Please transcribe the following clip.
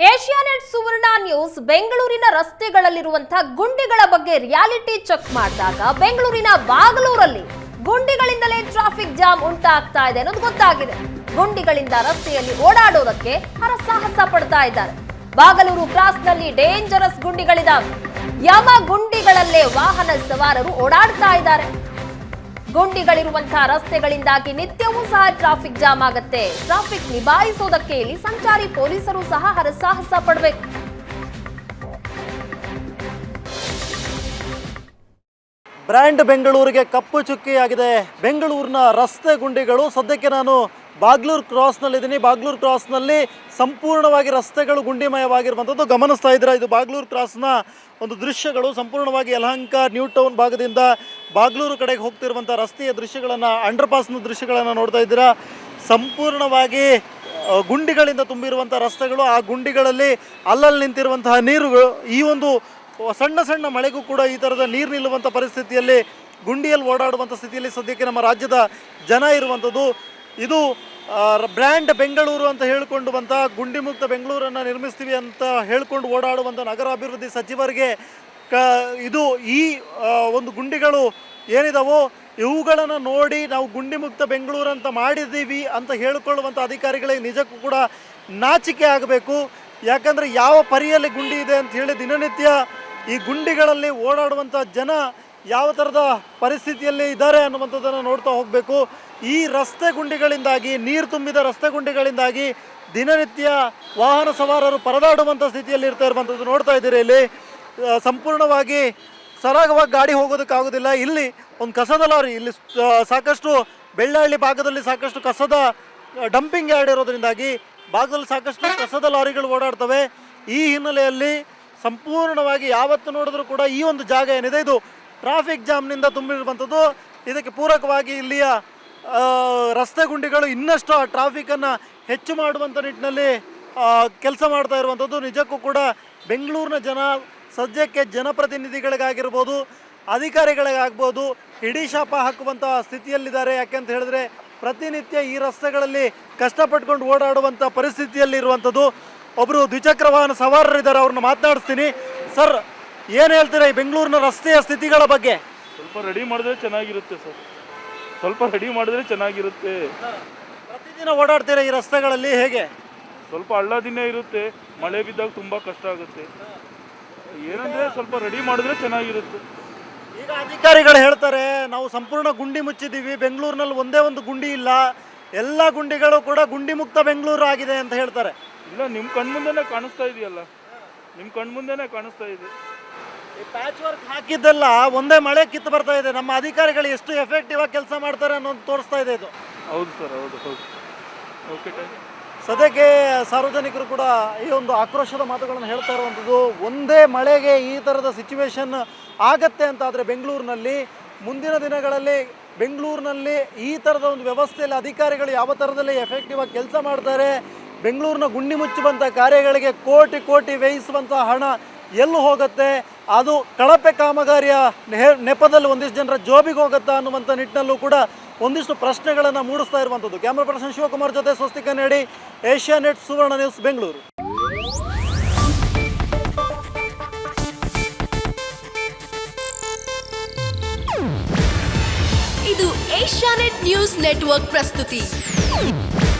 Asianet ಸುವರ್ಣ news ಬೆಂಗಳೂರಿನ ರಸ್ತೆಗಳಲ್ಲಿರುವಂತಹ ಗುಂಡಿಗಳ ಬಗ್ಗೆ reality check ಮಾಡಿದಾಗ ಬೆಂಗಳೂರಿನ ಬಾಗಲೂರಲ್ಲಿ ಗುಂಡಿಗಳಿಂದಲೇ ಟ್ರಾಫಿಕ್ ಜಾಮ್ ಉಂಟಾಗ್ತಾ ಇದೆ ಅನ್ನೋದು ಗೊತ್ತಾಗಿದೆ. ಗುಂಡಿಗಳಿಂದ ರಸ್ತೆಯಲ್ಲಿ ಓಡಾಡೋದಕ್ಕೆ ಹರಸಾಹಸ ಪಡ್ತಾ ಇದ್ದಾರೆ. ಬಾಗಲೂರು ಕ್ರಾಸ್ನಲ್ಲಿ ಡೇಂಜರಸ್ ಗುಂಡಿಗಳಿದಾವೆ. ಯಮ ಗುಂಡಿಗಳಲ್ಲೇ ವಾಹನ ಸವಾರರು ಓಡಾಡ್ತಾ ಇದ್ದಾರೆ. ಗುಂಡಿಗಳಿರುವಂತಹ ರಸ್ತೆಗಳಿಂದಾಗಿ ನಿತ್ಯವೂ ಸಹ ಟ್ರಾಫಿಕ್ ಜಾಮ್ ಆಗುತ್ತೆ. ಟ್ರಾಫಿಕ್ ನಿಭಾಯಿಸೋದಕ್ಕೆ ಇಲ್ಲಿ ಸಂಚಾರಿ ಪೊಲೀಸರು ಸಹ ಹರಸಾಹಸ ಪಡಬೇಕು. ಬ್ರ್ಯಾಂಡ್ ಬೆಂಗಳೂರಿಗೆ ಕಪ್ಪು ಚುಕ್ಕಿಯಾಗಿದೆ. ಬೆಂಗಳೂರಿನ ರಸ್ತೆ ಗುಂಡಿಗಳು, ಸದ್ಯಕ್ಕೆ ನಾನು ಬಾಗ್ಲೂರು ಕ್ರಾಸ್ನಲ್ಲಿದ್ದೀನಿ. ಬಾಗ್ಲೂರು ಕ್ರಾಸ್ನಲ್ಲಿ ಸಂಪೂರ್ಣವಾಗಿ ರಸ್ತೆಗಳು ಗುಂಡಿಮಯವಾಗಿರುವಂಥದ್ದು ಗಮನಿಸ್ತಾ ಇದ್ದೀರಾ? ಇದು ಬಾಗ್ಲೂರು ಕ್ರಾಸ್ನ ಒಂದು ದೃಶ್ಯಗಳು. ಸಂಪೂರ್ಣವಾಗಿ ಯಲಹಂಕ ನ್ಯೂ ಟೌನ್ ಭಾಗದಿಂದ ಬಾಗ್ಲೂರು ಕಡೆಗೆ ಹೋಗ್ತಿರುವಂಥ ರಸ್ತೆಯ ದೃಶ್ಯಗಳನ್ನು ಅಂಡರ್ ಪಾಸ್ನ ದೃಶ್ಯಗಳನ್ನು ನೋಡ್ತಾ ಇದ್ದೀರಾ? ಸಂಪೂರ್ಣವಾಗಿ ಗುಂಡಿಗಳಿಂದ ತುಂಬಿರುವಂಥ ರಸ್ತೆಗಳು. ಆ ಗುಂಡಿಗಳಲ್ಲಿ ಅಲ್ಲಲ್ಲಿ ನಿಂತಿರುವಂತಹ ನೀರುಗಳು. ಈ ಒಂದು ಸಣ್ಣ ಸಣ್ಣ ಮಳೆಗೂ ಕೂಡ ಈ ಥರದ ನೀರು ನಿಲ್ಲುವಂಥ ಪರಿಸ್ಥಿತಿಯಲ್ಲಿ ಗುಂಡಿಯಲ್ಲಿ ಓಡಾಡುವಂಥ ಸ್ಥಿತಿಯಲ್ಲಿ ಸದ್ಯಕ್ಕೆ ನಮ್ಮ ರಾಜ್ಯದ ಜನ ಇರುವಂಥದ್ದು. ಇದು ಬ್ರ್ಯಾಂಡ್ ಬೆಂಗಳೂರು ಅಂತ ಹೇಳಿಕೊಂಡು ಬಂತ ಗುಂಡಿ ಮುಕ್ತ ಬೆಂಗಳೂರನ್ನು ನಿರ್ಮಿಸ್ತೀವಿ ಅಂತ ಹೇಳ್ಕೊಂಡು ಓಡಾಡುವಂಥ ನಗರಾಭಿವೃದ್ಧಿ ಸಚಿವರಿಗೆ ಕ, ಇದು ಈ ಒಂದು ಗುಂಡಿಗಳು ಏನಿದಾವೋ, ಇವುಗಳನ್ನು ನೋಡಿ ನಾವು ಗುಂಡಿ ಮುಕ್ತ ಬೆಂಗಳೂರು ಅಂತ ಮಾಡಿದ್ದೀವಿ ಅಂತ ಹೇಳಿಕೊಳ್ಳುವಂಥ ಅಧಿಕಾರಿಗಳಿಗೆ ನಿಜಕ್ಕೂ ಕೂಡ ನಾಚಿಕೆ ಆಗಬೇಕು. ಯಾಕಂದರೆ ಯಾವ ಪರಿಯಲ್ಲಿ ಗುಂಡಿ ಇದೆ ಅಂತ ಹೇಳಿ ದಿನನಿತ್ಯ ಈ ಗುಂಡಿಗಳಲ್ಲಿ ಓಡಾಡುವಂಥ ಜನ ಯಾವ ಥರದ ಪರಿಸ್ಥಿತಿಯಲ್ಲಿ ಇದ್ದಾರೆ ಅನ್ನುವಂಥದ್ದನ್ನು ನೋಡ್ತಾ ಹೋಗಬೇಕು. ಈ ರಸ್ತೆ ಗುಂಡಿಗಳಿಂದಾಗಿ, ನೀರು ತುಂಬಿದ ರಸ್ತೆ ಗುಂಡಿಗಳಿಂದಾಗಿ ದಿನನಿತ್ಯ ವಾಹನ ಸವಾರರು ಪರದಾಡುವಂಥ ಸ್ಥಿತಿಯಲ್ಲಿ ಇರ್ತಾ ಇರುವಂಥದ್ದು ನೋಡ್ತಾ ಇದ್ದೀರಿ ಇಲ್ಲಿ. ಸಂಪೂರ್ಣವಾಗಿ ಸರಾಗವಾಗಿ ಗಾಡಿ ಹೋಗೋದಕ್ಕಾಗೋದಿಲ್ಲ. ಇಲ್ಲಿ ಒಂದು ಕಸದ ಲಾರಿ, ಇಲ್ಲಿ ಸಾಕಷ್ಟು ಬೆಳ್ಳಹಳ್ಳಿ ಭಾಗದಲ್ಲಿ ಸಾಕಷ್ಟು ಕಸದ ಡಂಪಿಂಗ್ ಯಾರ್ಡ್ ಇರೋದ್ರಿಂದಾಗಿ ಭಾಗದಲ್ಲಿ ಸಾಕಷ್ಟು ಕಸದ ಲಾರಿಗಳು ಓಡಾಡ್ತವೆ. ಈ ಹಿನ್ನೆಲೆಯಲ್ಲಿ ಸಂಪೂರ್ಣವಾಗಿ ಯಾವತ್ತು ನೋಡಿದ್ರೂ ಕೂಡ ಈ ಒಂದು ಜಾಗ ಏನಿದೆ, ಇದು ಟ್ರಾಫಿಕ್ ಜಾಮ್ನಿಂದ ತುಂಬಿರುವಂಥದ್ದು. ಇದಕ್ಕೆ ಪೂರಕವಾಗಿ ಇಲ್ಲಿಯ ರಸ್ತೆ ಗುಂಡಿಗಳು ಇನ್ನಷ್ಟು ಆ ಟ್ರಾಫಿಕನ್ನು ಹೆಚ್ಚು ಮಾಡುವಂಥ ನಿಟ್ಟಿನಲ್ಲಿ ಕೆಲಸ ಮಾಡ್ತಾ ಇರುವಂಥದ್ದು. ನಿಜಕ್ಕೂ ಕೂಡ ಬೆಂಗಳೂರಿನ ಜನ ಸದ್ಯಕ್ಕೆ ಜನಪ್ರತಿನಿಧಿಗಳಿಗಾಗಿರ್ಬೋದು, ಅಧಿಕಾರಿಗಳಿಗಾಗ್ಬೋದು ಹಿಡಿ ಶಾಪ ಹಾಕುವಂಥ ಸ್ಥಿತಿಯಲ್ಲಿದ್ದಾರೆ. ಯಾಕೆಂತ ಹೇಳಿದ್ರೆ ಪ್ರತಿನಿತ್ಯ ಈ ರಸ್ತೆಗಳಲ್ಲಿ ಕಷ್ಟಪಟ್ಕೊಂಡು ಓಡಾಡುವಂಥ ಪರಿಸ್ಥಿತಿಯಲ್ಲಿ ಇರುವಂಥದ್ದು ಒಬ್ಬರು ದ್ವಿಚಕ್ರ ವಾಹನ ಸವಾರರಿದ್ದಾರೆ ಅವ್ರನ್ನ ಮಾತನಾಡಿಸ್ತೀನಿ. ಸರ್ ಏನು ಹೇಳ್ತೀರಾ ಈ ಬೆಂಗಳೂರಿನ ರಸ್ತೆಯ ಸ್ಥಿತಿಗಳ ಬಗ್ಗೆ? ಸ್ವಲ್ಪ ರೆಡಿ ಮಾಡಿದ್ರೆ ಚೆನ್ನಾಗಿರುತ್ತೆ ಸರ್. ಸ್ವಲ್ಪ ರೆಡಿ ಮಾಡಿದ್ರೆ ಚೆನ್ನಾಗಿರುತ್ತೆ. ಪ್ರತಿದಿನ ಓಡಾಡ್ತೀರಾ ಈ ರಸ್ತೆಗಳಲ್ಲಿ ಹೇಗೆ? ಸ್ವಲ್ಪ ಹಳ್ಳ ದಿನ ಇರುತ್ತೆ. ಮಳೆ ಬಿದ್ದಾಗ ತುಂಬ ಕಷ್ಟ ಆಗುತ್ತೆ. ಏನಂದ್ರೆ ಸ್ವಲ್ಪ ರೆಡಿ ಮಾಡಿದ್ರೆ ಚೆನ್ನಾಗಿರುತ್ತೆ. ಈಗ ಅಧಿಕಾರಿಗಳು ಹೇಳ್ತಾರೆ ನಾವು ಸಂಪೂರ್ಣ ಗುಂಡಿ ಮುಚ್ಚಿದ್ದೀವಿ ಬೆಂಗಳೂರಿನಲ್ಲಿ ಒಂದೇ ಒಂದು ಗುಂಡಿ ಇಲ್ಲ. ಎಲ್ಲ ಗುಂಡಿಗಳು ಕೂಡ ಗುಂಡಿ ಮುಕ್ತ ಬೆಂಗಳೂರು ಆಗಿದೆ ಅಂತ ಹೇಳ್ತಾರೆ. ಇಲ್ಲ ನಿಮ್ಮ ಕಣ್ಮುಂದೆನೇ ಕಾಣಿಸ್ತಾ ಇದೆಯಲ್ಲ. ನಿಮ್ಮ ಕಣ್ಮುಂದೆನೇ ಕಾಣಿಸ್ತಾ ಇದೆ. ಈ ಪ್ಯಾಚ್ ವರ್ಕ್ ಹಾಕಿದ್ದೆಲ್ಲ ಒಂದೇ ಮಳೆ ಕಿತ್ತು ಬರ್ತಾ ಇದೆ. ನಮ್ಮ ಅಧಿಕಾರಿಗಳು ಎಷ್ಟು ಎಫೆಕ್ಟಿವ್ ಆಗಿ ಕೆಲಸ ಮಾಡ್ತಾರೆ ಅನ್ನೋದು ತೋರಿಸ್ತಾ ಇದೆ ಇದು. ಹೌದು ಸರ್ ಹೌದು ಹೌದು. ಓಕೆ ಸದ್ಯಕ್ಕೆ ಸಾರ್ವಜನಿಕರು ಕೂಡ ಈ ಒಂದು ಆಕ್ರೋಶದ ಮಾತುಗಳನ್ನು ಹೇಳ್ತಾ ಇರುವಂಥದ್ದು ಒಂದೇ ಮಳೆಗೆ ಈ ಥರದ ಸಿಚುವೇಶನ್ ಆಗತ್ತೆ ಅಂತಾದರೆ ಬೆಂಗಳೂರಿನಲ್ಲಿ ಮುಂದಿನ ದಿನಗಳಲ್ಲಿ ಬೆಂಗಳೂರಿನಲ್ಲಿ ಈ ಥರದ ಒಂದು ವ್ಯವಸ್ಥೆಯಲ್ಲಿ ಅಧಿಕಾರಿಗಳು ಯಾವ ಥರದಲ್ಲಿ ಎಫೆಕ್ಟಿವ್ ಆಗಿ ಕೆಲಸ ಮಾಡ್ತಾರೆ ಬೆಂಗಳೂರಿನ ಗುಂಡಿ ಮುಚ್ಚುವಂಥ ಕಾರ್ಯಗಳಿಗೆ ಕೋಟಿ ಕೋಟಿ ವ್ಯಯಿಸುವಂಥ ಹಣ ಎಲ್ಲಿ ಹೋಗುತ್ತೆ? ಅದು ಕಳಪೆ ಕಾಮಗಾರಿಯ ನೆಪದಲ್ಲಿ ಒಂದಿಷ್ಟು ಜನರ ಜೋಬಿಗೆ ಹೋಗುತ್ತಾ ಅನ್ನುವಂಥ ನಿಟ್ಟಿನಲ್ಲೂ ಕೂಡ ಒಂದಿಷ್ಟು ಪ್ರಶ್ನೆಗಳನ್ನು ಮೂಡಿಸ್ತಾ ಇರುವಂಥದ್ದು ಕ್ಯಾಮ್ರಾ ಪರ್ಸನ್ ಶಿವಕುಮಾರ್ ಜೊತೆ ಸ್ವಸ್ತಿ ಕನ್ನಡಿ, Asia net, Suvarna news, Bengaluru. ಇದು ಏಷ್ಯಾನೆಟ್ ನ್ಯೂಸ್ ನೆಟ್ವರ್ಕ್ ಪ್ರಸ್ತುತಿ.